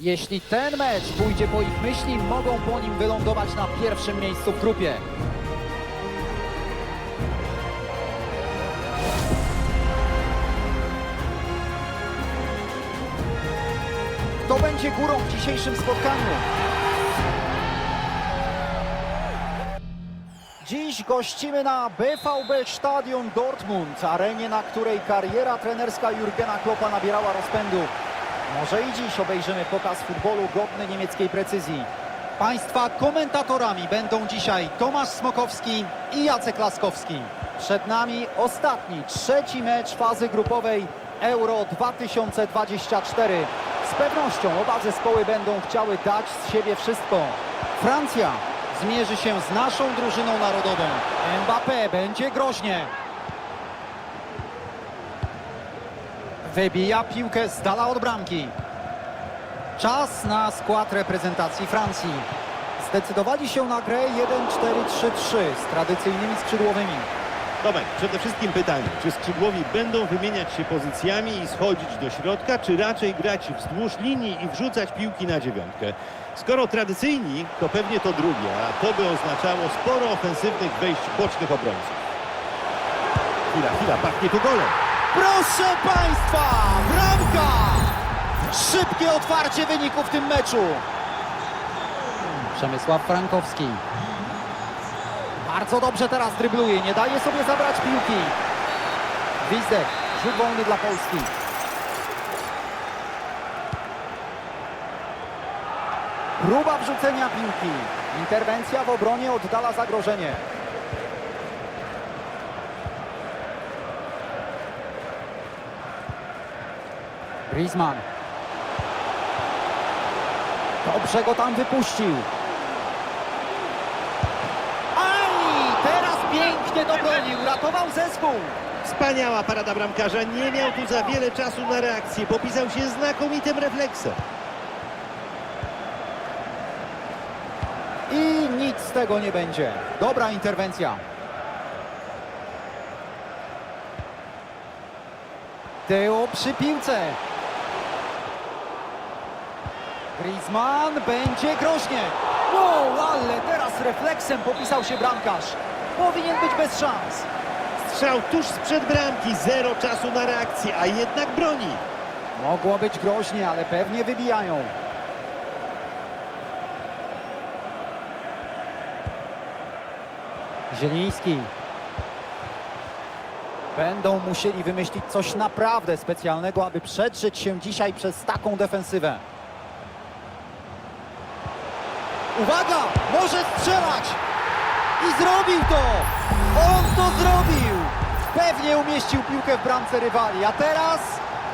Jeśli ten mecz pójdzie po ich myśli, mogą po nim wylądować na pierwszym miejscu w grupie. Kto będzie górą w dzisiejszym spotkaniu? Dziś gościmy na BVB Stadion Dortmund, arenie, na której kariera trenerska Jurgena Kloppa nabierała rozpędu. Może i dziś obejrzymy pokaz futbolu godny niemieckiej precyzji. Państwa komentatorami będą dzisiaj Tomasz Smokowski i Jacek Laskowski. Przed nami ostatni, trzeci mecz fazy grupowej Euro 2024. Z pewnością oba zespoły będą chciały dać z siebie wszystko. Francja zmierzy się z naszą drużyną narodową. Mbappé będzie groźnie. Wybija piłkę z dala od bramki. Czas na skład reprezentacji Francji. Zdecydowali się na grę 1-4-3-3 z tradycyjnymi skrzydłowymi. Tomek, przede wszystkim pytanie, czy skrzydłowi będą wymieniać się pozycjami i schodzić do środka, czy raczej grać wzdłuż linii i wrzucać piłki na dziewiątkę? Skoro tradycyjni, to pewnie to drugie, a to by oznaczało sporo ofensywnych wejść bocznych obrońców. Chwila, chwila, pachnie tu golem. Proszę Państwa, bramka! Szybkie otwarcie wyniku w tym meczu. Przemysław Frankowski. Bardzo dobrze teraz drybluje, nie daje sobie zabrać piłki. Gwizdek, rzut wolny dla Polski. Próba wrzucenia piłki. Interwencja w obronie oddala zagrożenie. Griezmann. Dobrze go tam wypuścił. Aj! Teraz pięknie dobronił, ratował zespół. Wspaniała parada bramkarza, nie miał tu za wiele czasu na reakcję, popisał się znakomitym refleksem. I nic z tego nie będzie. Dobra interwencja. Teo przy piłce. Griezmann będzie groźnie. Wow, ale teraz refleksem popisał się bramkarz. Powinien być bez szans. Strzał tuż sprzed bramki, zero czasu na reakcję, a jednak broni. Mogło być groźnie, ale pewnie wybijają. Zieliński. Będą musieli wymyślić coś naprawdę specjalnego, aby przedrzeć się dzisiaj przez taką defensywę. Uwaga! Może strzelać! I zrobił to! On to zrobił! Pewnie umieścił piłkę w bramce rywali, a teraz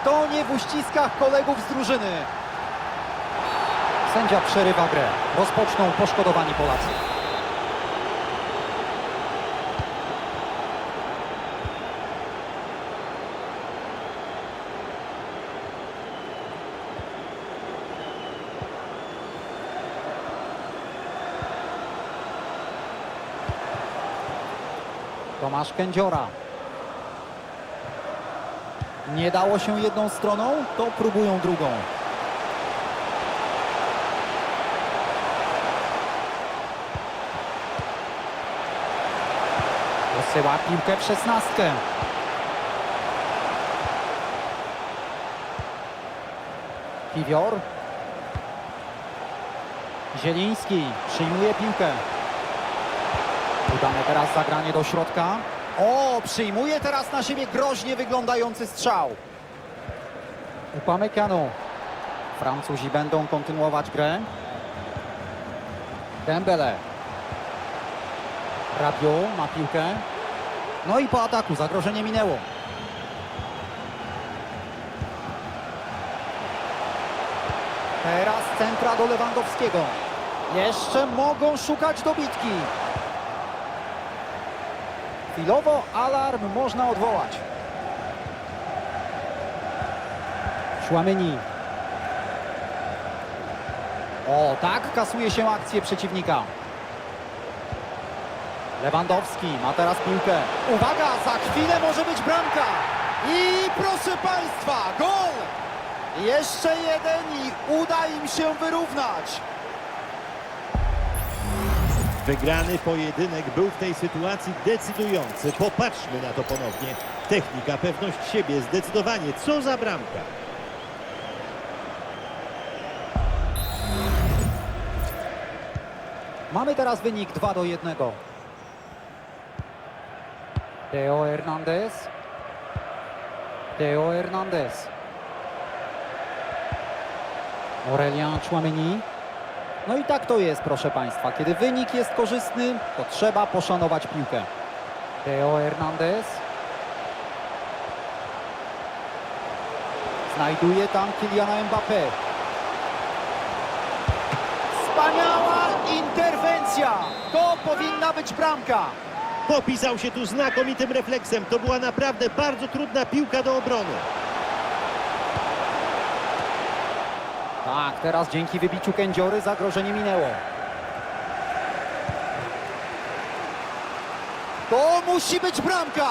to nie w uściskach kolegów z drużyny. Sędzia przerywa grę. Rozpoczną poszkodowani Polacy. Tomasz Kędziora. Nie dało się jedną stroną, to próbują drugą. Posyła piłkę w szesnastkę. Kiwior. Zieliński przyjmuje piłkę. Udane teraz zagranie do środka. O, przyjmuje teraz na siebie groźnie wyglądający strzał. Upamecano. Francuzi będą kontynuować grę. Dembele. Rabiot ma piłkę. No i po ataku zagrożenie minęło. Teraz centra do Lewandowskiego. Jeszcze mogą szukać dobitki. Chwilowo alarm można odwołać. Szłamyni. O, tak kasuje się akcję przeciwnika. Lewandowski ma teraz piłkę. Uwaga, za chwilę może być bramka. I proszę Państwa, gol! Jeszcze jeden i uda im się wyrównać. Wygrany pojedynek był w tej sytuacji decydujący. Popatrzmy na to ponownie. Technika, pewność siebie, zdecydowanie. Co za bramka. Mamy teraz wynik 2 do 1. Teo Hernandez. Teo Hernandez. Aurelien Chouameni. No i tak to jest, proszę Państwa. Kiedy wynik jest korzystny, to trzeba poszanować piłkę. Teo Hernandez. Znajduje tam Kyliana Mbappé. Wspaniała interwencja! To powinna być bramka. Popisał się tu znakomitym refleksem. To była naprawdę bardzo trudna piłka do obrony. Tak, teraz dzięki wybiciu kędziory zagrożenie minęło. To musi być bramka!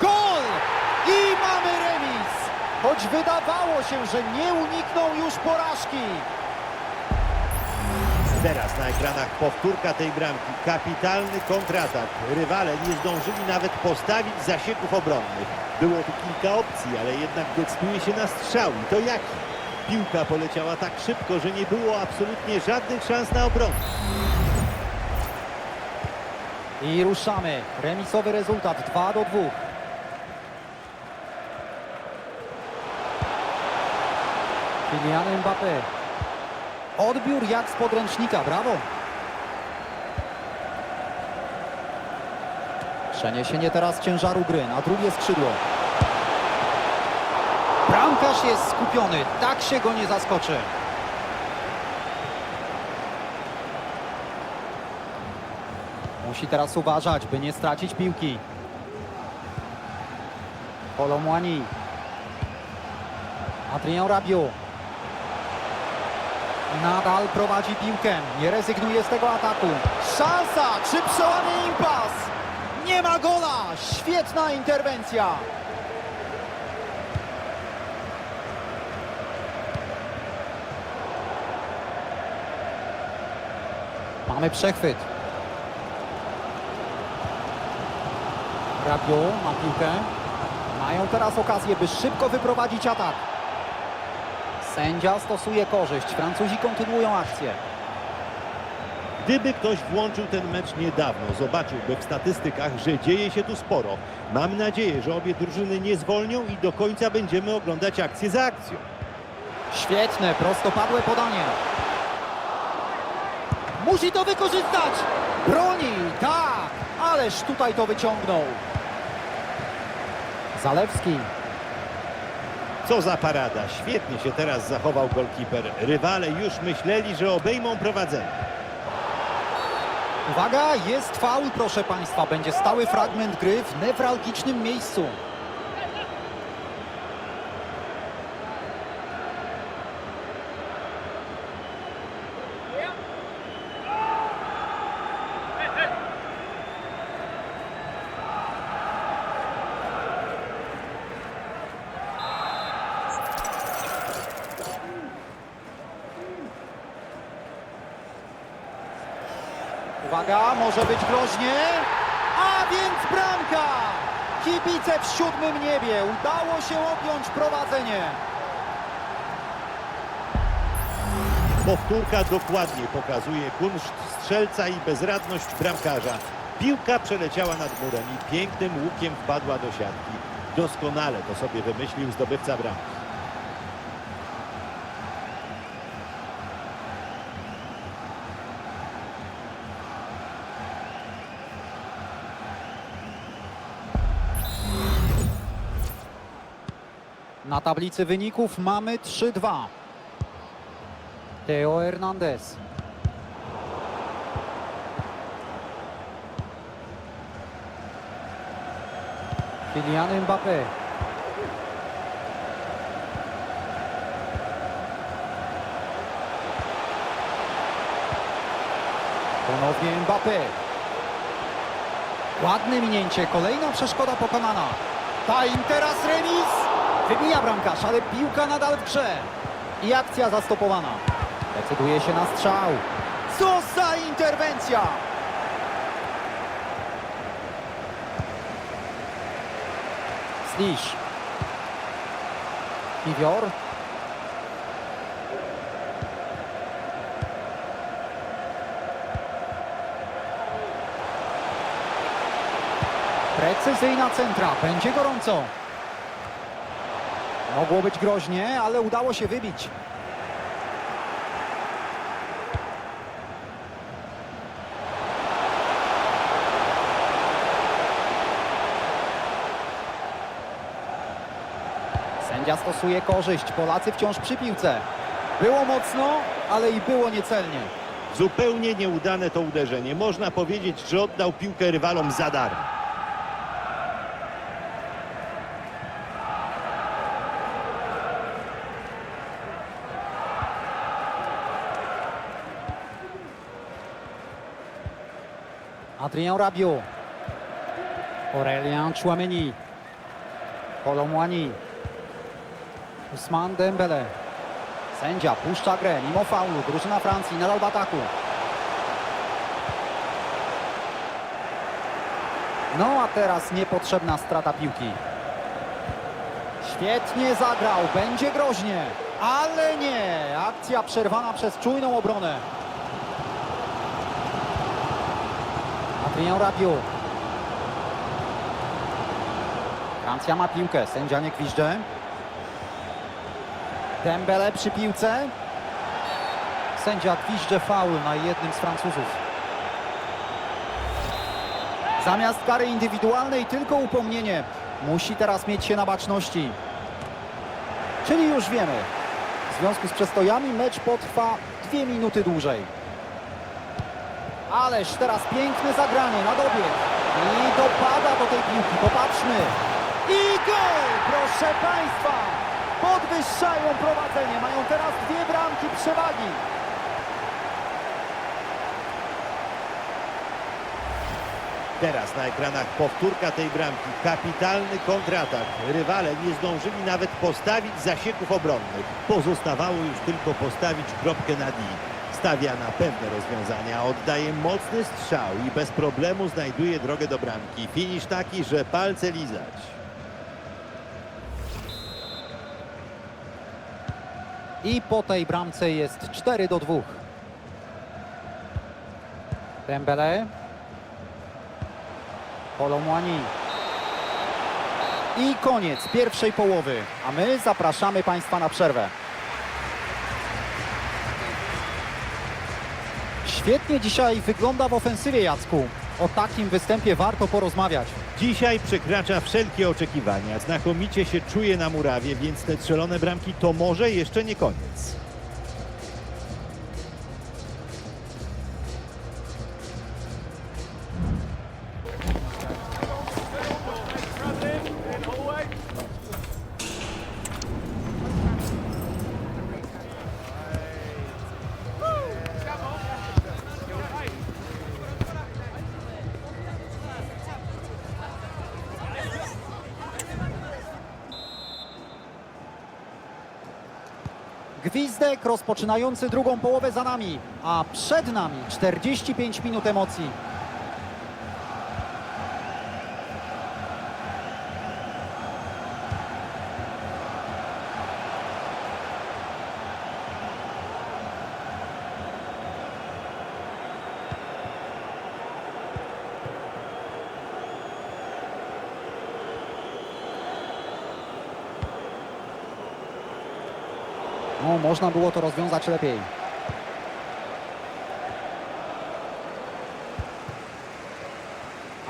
Gol! I mamy remis! Choć wydawało się, że nie unikną już porażki. Teraz na ekranach powtórka tej bramki. Kapitalny kontratak. Rywale nie zdążyli nawet postawić zasieków obronnych. Było tu kilka opcji, ale jednak decyduje się na strzał. I to jaki? Piłka poleciała tak szybko, że nie było absolutnie żadnych szans na obronę. I ruszamy. Remisowy rezultat 2 do 2. Kylian Mbappé. Odbiór jak z podręcznika, brawo. Przeniesienie teraz ciężaru gry na drugie skrzydło. Bramkarz jest skupiony, tak się go nie zaskoczy. Musi teraz uważać, by nie stracić piłki. Kolomłani. Adrien Rabiot. Nadal prowadzi piłkę. Nie rezygnuje z tego ataku. Szansa! Czy przełamie impas? Nie ma gola! Świetna interwencja! Mamy przechwyt. Rabiot ma piłkę. Mają teraz okazję, by szybko wyprowadzić atak. Sędzia stosuje korzyść. Francuzi kontynuują akcję. Gdyby ktoś włączył ten mecz niedawno, zobaczyłby w statystykach, że dzieje się tu sporo. Mam nadzieję, że obie drużyny nie zwolnią i do końca będziemy oglądać akcję za akcją. Świetne, prostopadłe podanie. Musi to wykorzystać. Broni, tak. Ależ tutaj to wyciągnął. Zalewski. Co za parada. Świetnie się teraz zachował golkiper. Rywale już myśleli, że obejmą prowadzenie. Uwaga, jest faul, proszę Państwa. Będzie stały fragment gry w newralgicznym miejscu. Uwaga, może być groźnie. A więc bramka! Kibice w siódmym niebie. Udało się objąć prowadzenie. Powtórka dokładnie pokazuje kunszt strzelca i bezradność bramkarza. Piłka przeleciała nad murem i pięknym łukiem wpadła do siatki. Doskonale to sobie wymyślił zdobywca bramki. Na tablicy wyników mamy 3-2. Teo Hernandez. Kylian Mbappé. Ponownie Mbappé. Ładne minięcie, kolejna przeszkoda pokonana. Ta im teraz remis. Wybija bramkarz, ale piłka nadal w grze. I akcja zastopowana. Decyduje się na strzał. Co za interwencja! Slisz. Piwior. Precyzyjna centra, będzie gorąco. Mogło być groźnie, ale udało się wybić. Sędzia stosuje korzyść, Polacy wciąż przy piłce. Było mocno, ale i było niecelnie. Zupełnie nieudane to uderzenie. Można powiedzieć, że oddał piłkę rywalom za darmo. Adrien Rabiot. Aurelien Chouameni. Kolomwani. Usman Dembele. Sędzia puszcza grę mimo faulu. Drużyna Francji nadal w ataku. No a teraz niepotrzebna strata piłki. Świetnie zagrał, będzie groźnie, ale nie. Akcja przerwana przez czujną obronę. Adrien Rabiot. Francja ma piłkę, sędzia nie gwizdże. Dembele przy piłce. Sędzia gwizdże faul na jednym z Francuzów. Zamiast kary indywidualnej tylko upomnienie. Musi teraz mieć się na baczności. Czyli już wiemy. W związku z przestojami mecz potrwa dwie minuty dłużej. Ależ teraz piękne zagranie na dobie. I dopada do tej piłki. Popatrzmy. I gol! Proszę Państwa! Podwyższają prowadzenie. Mają teraz dwie bramki przewagi. Teraz na ekranach powtórka tej bramki. Kapitalny kontratak. Rywale nie zdążyli nawet postawić zasieków obronnych. Pozostawało już tylko postawić kropkę na D. Stawia na pewne rozwiązania, oddaje mocny strzał i bez problemu znajduje drogę do bramki. Finisz taki, że palce lizać. I po tej bramce jest 4 do 2. Dembele. Kolomwani. I koniec pierwszej połowy. A my zapraszamy Państwa na przerwę. Świetnie dzisiaj wygląda w ofensywie Jacku. O takim występie warto porozmawiać. Dzisiaj przekracza wszelkie oczekiwania. Znakomicie się czuje na murawie, więc te strzelone bramki to może jeszcze nie koniec. Gwizdek rozpoczynający drugą połowę za nami, a przed nami 45 minut emocji. Można było to rozwiązać lepiej.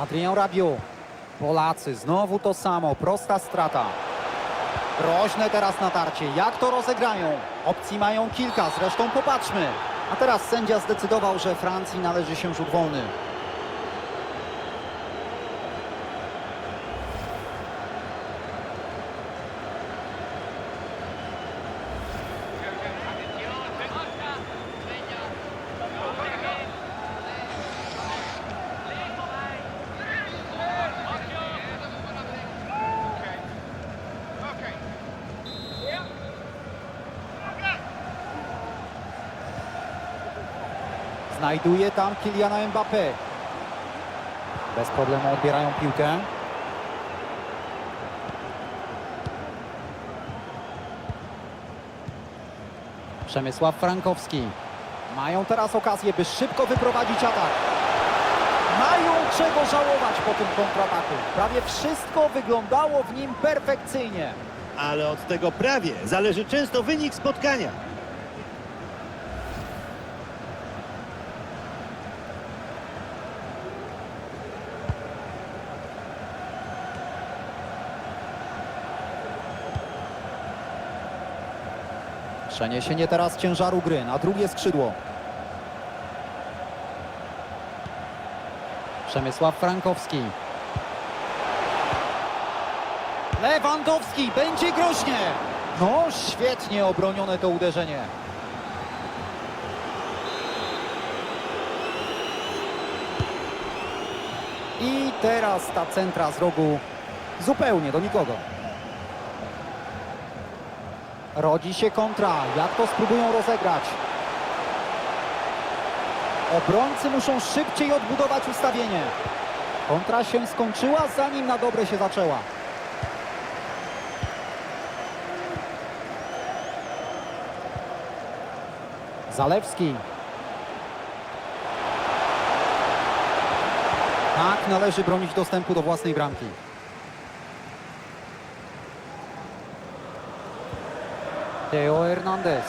Adrien Rabiot. Polacy, znowu to samo, prosta strata. Groźne teraz natarcie. Jak to rozegrają? Opcji mają kilka, zresztą popatrzmy. A teraz sędzia zdecydował, że Francji należy się rzut wolny. Znajduje tam Kyliana Mbappé. Bez problemu odbierają piłkę. Przemysław Frankowski. Mają teraz okazję, by szybko wyprowadzić atak. Mają czego żałować po tym kontrataku. Prawie wszystko wyglądało w nim perfekcyjnie. Ale od tego prawie zależy często wynik spotkania. Przeniesienie teraz ciężaru gry na drugie skrzydło. Przemysław Frankowski. Lewandowski, będzie groźnie. No, świetnie obronione to uderzenie. I teraz ta centra z rogu zupełnie do nikogo. Rodzi się kontra. Jak to spróbują rozegrać? Obrońcy muszą szybciej odbudować ustawienie. Kontra się skończyła, zanim na dobre się zaczęła. Zalewski. Tak należy bronić dostępu do własnej bramki. Teo Hernandez.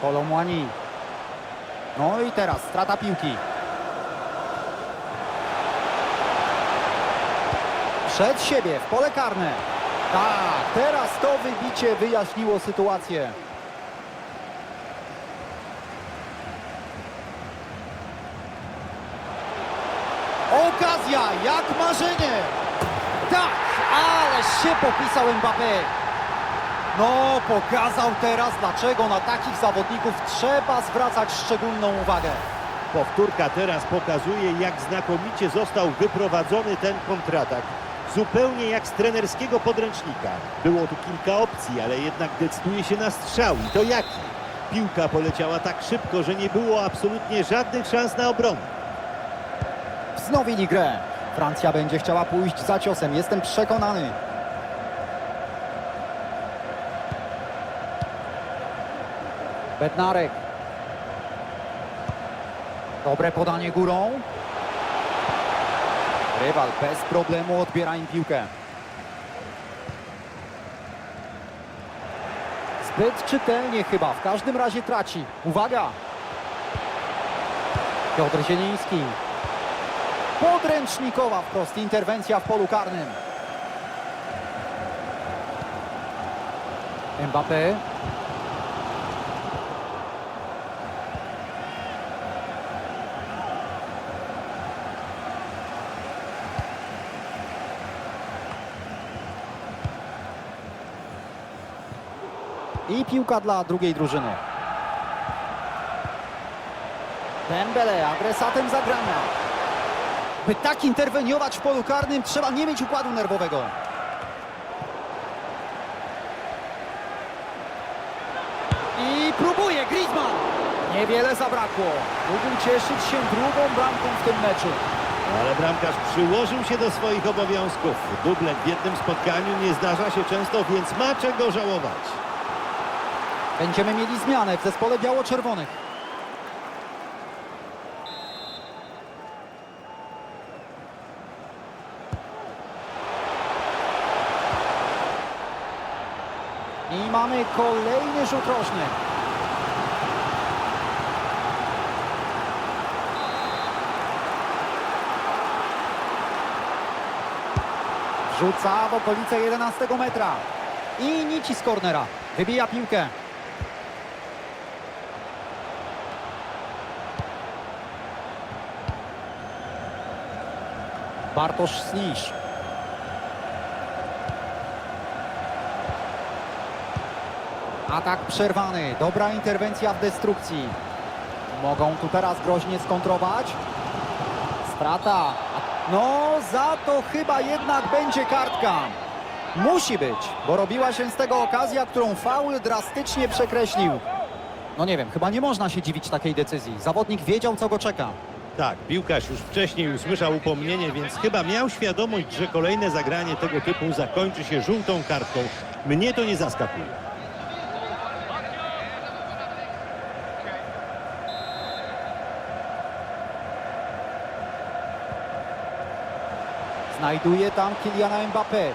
Kolomłani. No i teraz strata piłki. Przed siebie, w pole karne. Tak, teraz to wybicie wyjaśniło sytuację. Okazja, jak marzenie. Tak, ale się popisał Mbappé. No, pokazał teraz, dlaczego na takich zawodników trzeba zwracać szczególną uwagę. Powtórka teraz pokazuje, jak znakomicie został wyprowadzony ten kontratak. Zupełnie jak z trenerskiego podręcznika. Było tu kilka opcji, ale jednak decyduje się na strzał. I to jaki? Piłka poleciała tak szybko, że nie było absolutnie żadnych szans na obronę. Wznowili grę. Francja będzie chciała pójść za ciosem, jestem przekonany. Bednarek. Dobre podanie górą. Rywal bez problemu odbiera im piłkę. Zbyt czytelnie chyba, w każdym razie traci. Uwaga! Piotr Zieliński. Podręcznikowa wprost interwencja w polu karnym. Mbappé. I piłka dla drugiej drużyny. Dembele adresatem zagrania. By tak interweniować w polu karnym, trzeba nie mieć układu nerwowego. I próbuje Griezmann. Niewiele zabrakło. Mógł cieszyć się drugą bramką w tym meczu. Ale bramkarz przyłożył się do swoich obowiązków. Dublet w jednym spotkaniu nie zdarza się często, więc ma czego żałować. Będziemy mieli zmianę w zespole biało-czerwonych. I mamy kolejny rzut rożny. Rzuca w okolice 11 metra. I nici z kornera. Wybija piłkę. Bartosz Slisz. Atak przerwany. Dobra interwencja w destrukcji. Mogą tu teraz groźnie skontrować. Strata. No, za to chyba jednak będzie kartka. Musi być, bo robiła się z tego okazja, którą faul drastycznie przekreślił. No nie wiem, chyba nie można się dziwić takiej decyzji. Zawodnik wiedział, co go czeka. Tak, piłkarz już wcześniej usłyszał upomnienie, więc chyba miał świadomość, że kolejne zagranie tego typu zakończy się żółtą kartką. Mnie to nie zaskakuje. Znajduje tam Kyliana Mbappé.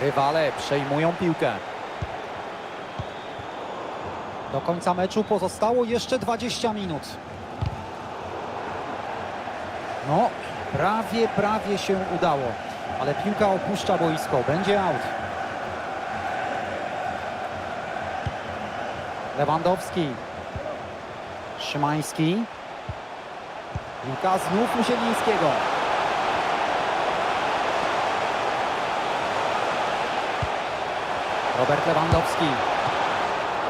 Rywale przejmują piłkę. Do końca meczu pozostało jeszcze 20 minut. No, prawie, prawie się udało. Ale piłka opuszcza boisko. Będzie out. Lewandowski. Szymański. Piłka znów u Zielińskiego. Robert Lewandowski.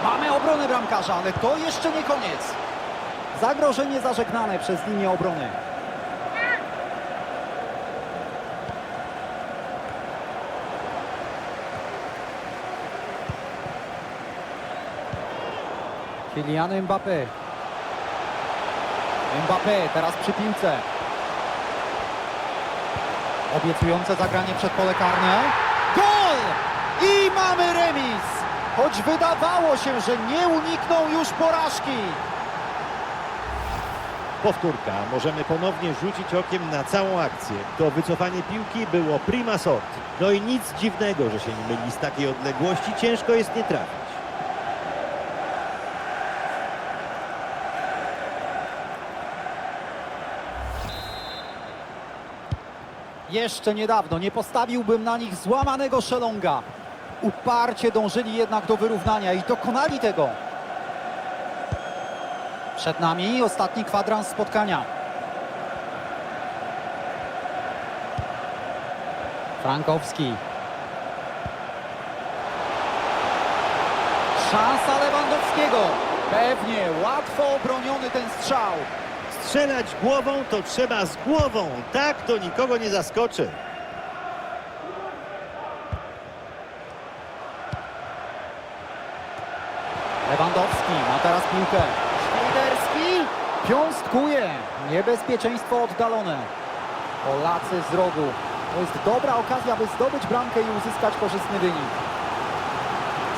Mamy obronę bramkarza, ale to jeszcze nie koniec. Zagrożenie zażegnane przez linię obrony. Kylian Mbappé. Mbappé teraz przy piłce. Obiecujące zagranie przed pole karne. Gol! I mamy remis! Choć wydawało się, że nie unikną już porażki. Powtórka. Możemy ponownie rzucić okiem na całą akcję. To wycofanie piłki było prima sort. No i nic dziwnego, że się nie myli z takiej odległości. Ciężko jest nie trafić. Jeszcze niedawno nie postawiłbym na nich złamanego szelonga. Uparcie dążyli jednak do wyrównania i dokonali tego. Przed nami ostatni kwadrans spotkania. Frankowski. Szansa Lewandowskiego. Pewnie łatwo obroniony ten strzał. Strzelać głową to trzeba z głową. Tak to nikogo nie zaskoczy. Lewandowski ma teraz piłkę. Świderski piąstkuje. Niebezpieczeństwo oddalone. Polacy z rogu. To jest dobra okazja, by zdobyć bramkę i uzyskać korzystny wynik.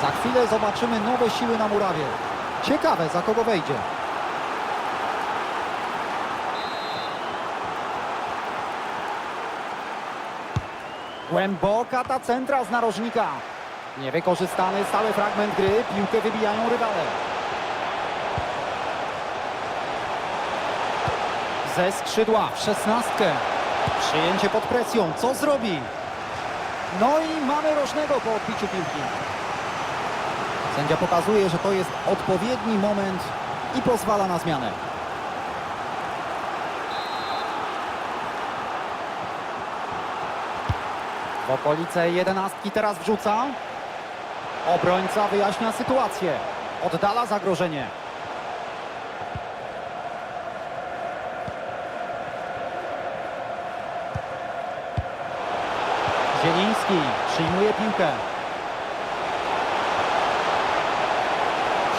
Za chwilę zobaczymy nowe siły na murawie. Ciekawe, za kogo wejdzie. Głęboka ta centra z narożnika. Niewykorzystany stały fragment gry. Piłkę wybijają rywale. Ze skrzydła w szesnastkę. Przyjęcie pod presją. Co zrobi? No i mamy rożnego po odbiciu piłki. Sędzia pokazuje, że to jest odpowiedni moment i pozwala na zmianę. Okolice jedenastki teraz wrzuca. Obrońca wyjaśnia sytuację. Oddala zagrożenie. Zieliński przyjmuje piłkę.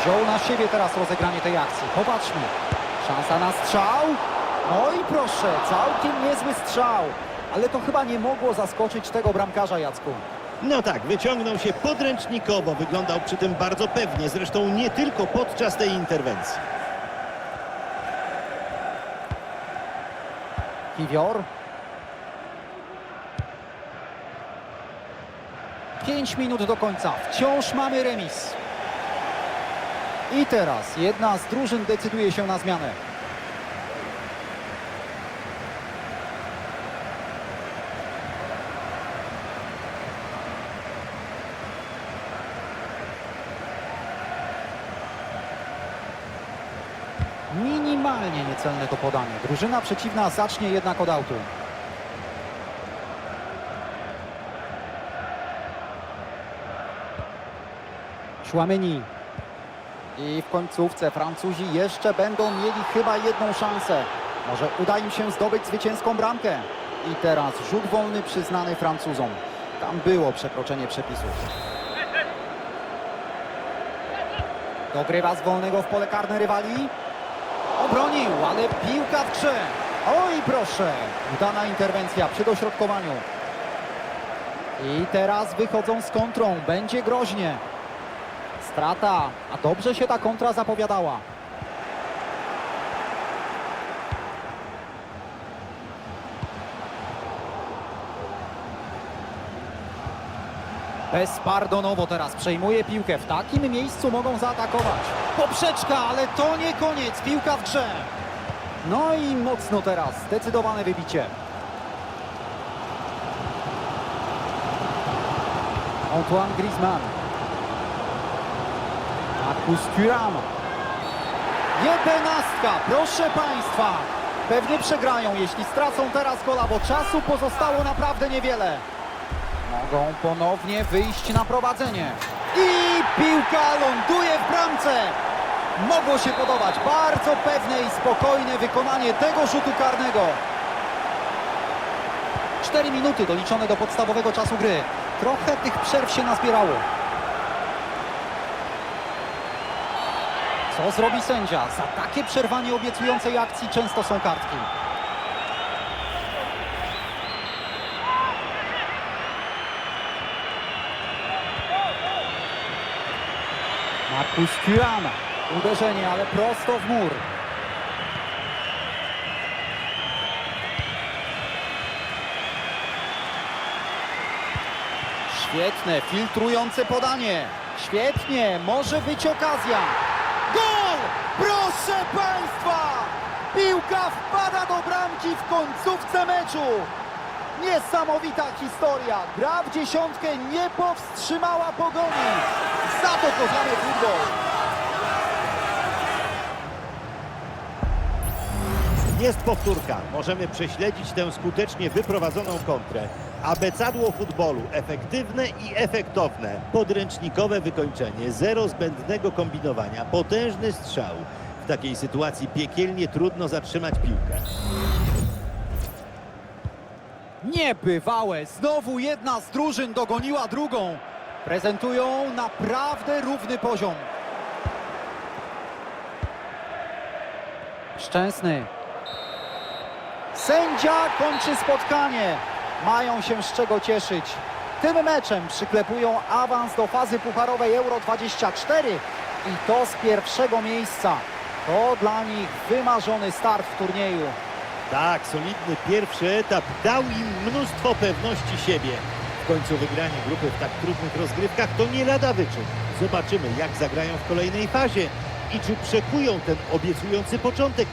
Wziął na siebie teraz rozegranie tej akcji. Popatrzmy. Szansa na strzał. No i proszę, całkiem niezły strzał. Ale to chyba nie mogło zaskoczyć tego bramkarza Jacku. No tak, wyciągnął się podręcznikowo. Wyglądał przy tym bardzo pewnie. Zresztą nie tylko podczas tej interwencji. Kiwior. Pięć minut do końca. Wciąż mamy remis. I teraz jedna z drużyn decyduje się na zmianę. Minimalnie niecelne to podanie. Drużyna przeciwna zacznie jednak od autu. Chouameni. I w końcówce Francuzi jeszcze będą mieli chyba jedną szansę. Może uda im się zdobyć zwycięską bramkę. I teraz rzut wolny przyznany Francuzom. Tam było przekroczenie przepisów. Dogrywa z wolnego w pole karne rywali. Obronił, ale piłka w grze. Oj, proszę. Udana interwencja przy dośrodkowaniu. I teraz wychodzą z kontrą. Będzie groźnie. Strata, a dobrze się ta kontra zapowiadała. Bezpardonowo teraz przejmuje piłkę. W takim miejscu mogą zaatakować. Poprzeczka, ale to nie koniec. Piłka w grze. No i mocno teraz. Zdecydowane wybicie. Antoine Griezmann. Marcus Thuram. Jedenastka, proszę Państwa. Pewnie przegrają, jeśli stracą teraz gola, bo czasu pozostało naprawdę niewiele. Mogą ponownie wyjść na prowadzenie. I piłka ląduje w bramce. Mogło się podobać. Bardzo pewne i spokojne wykonanie tego rzutu karnego. 4 minuty doliczone do podstawowego czasu gry. Trochę tych przerw się nazbierało. Co zrobi sędzia? Za takie przerwanie obiecującej akcji często są kartki. Markus Thuram. Uderzenie, ale prosto w mur. Świetne, filtrujące podanie. Świetnie, może być okazja. Gol! Proszę Państwa! Piłka wpada do bramki w końcówce meczu. Niesamowita historia. Gra w dziesiątkę nie powstrzymała pogoni. Za to kochamy futbol. Jest powtórka. Możemy prześledzić tę skutecznie wyprowadzoną kontrę. Abecadło futbolu. Efektywne i efektowne. Podręcznikowe wykończenie. Zero zbędnego kombinowania. Potężny strzał. W takiej sytuacji piekielnie trudno zatrzymać piłkę. Niebywałe. Znowu jedna z drużyn dogoniła drugą. Prezentują naprawdę równy poziom. Szczęsny. Sędzia kończy spotkanie. Mają się z czego cieszyć. Tym meczem przyklepują awans do fazy pucharowej Euro 24 i to z pierwszego miejsca. To dla nich wymarzony start w turnieju. Tak, solidny pierwszy etap dał im mnóstwo pewności siebie. Końcu wygranie grupy w tak trudnych rozgrywkach to nie lada wyczyn. Zobaczymy, jak zagrają w kolejnej fazie i czy przekują ten obiecujący początek